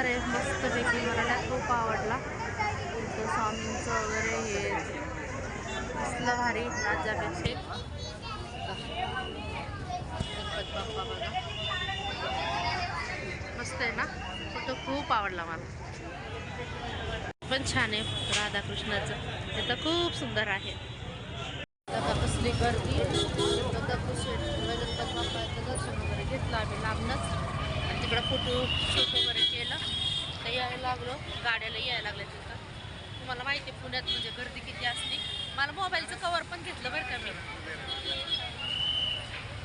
सुंदर आहे मस्तपैकी मला त्यात खूप आवडला. तर स्वामींचं वगैरे हे असलं भारी राज्यापेक्षा बाप्पा मस्त आहे ना? फोटो खूप आवडला मला. पण छान आहे राधाकृष्णाचं. ते तर खूप सुंदर आहे. कसली गर्दी गणपत दर्शन वगैरे घेतलं आम्ही लांबनंच. आणि तिकडं फोटो शूट वगैरे यायला तर यायला लागलो. गाड्याला यायला लागल्या तिथं. तुम्हाला माहिती आहे पुण्यात म्हणजे गर्दी किती असते. मला मोबाईलचं कवर पण घेतलं बरं का मी.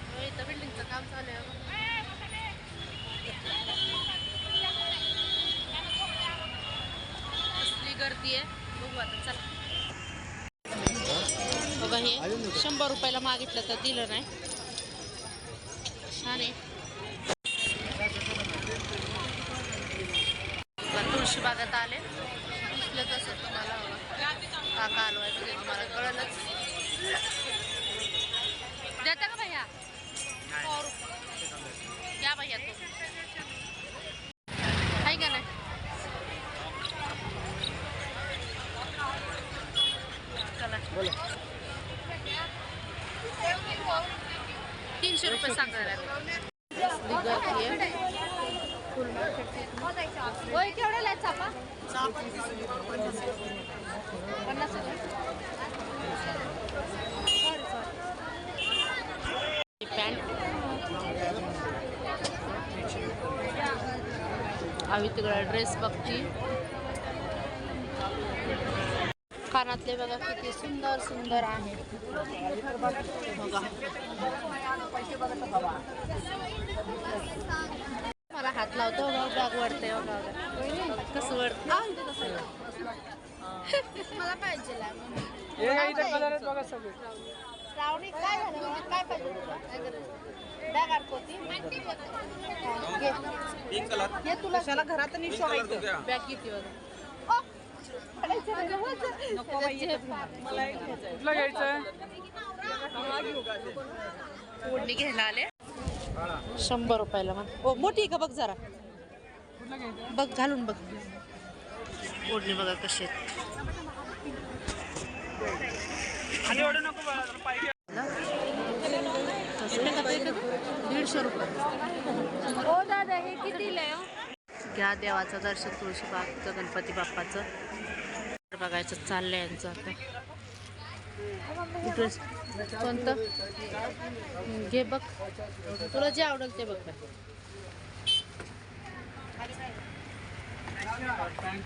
हो, इथं बिल्डिंगचं काम चालू आहे कसली गर्दी आहे. बघू आता चला. बघा हे शंभर रुपयाला मागितलं तर दिलं नाही. छान आहे. कृषी बागात आले. दिसलं तसं तुम्हाला. काका आलो आहे म्हणजे तुम्हाला कळलंच. देता का भैया? या भैया तू. आहे का नाही? तीनशे रुपये सांगायला आम्ही तिकडे ड्रेस बघती. कानातले बघा किती सुंदर सुंदर आहे. बघा हात लावतो बॅग वाढते कसं वाढत मला पाहिजे कलर आहेत बघा सगळे. श्रावणी काय झालं? मला काय पाहिजे तुला? बॅग अडकवती. हे घरात नीट ठेवायचं बॅग किती वजन. मला घ्यायचं घ्यायला आले? शंभर रुपयाला मग हो मोठी आहे का? बघ जरा. बघ घालून बघ. ओढणी बघा कशी? दीडशे रुपये. ओ दादा हे कितीला आहे हो? घ्या देवाचं दर्शन तुळशी बागचं गणपती बाप्पाचं. बघायचं चाललंय यांचं आता. ड्रेस कोणतं? घे बघ. तुला जे आवडेल ते बघ पॅन्ट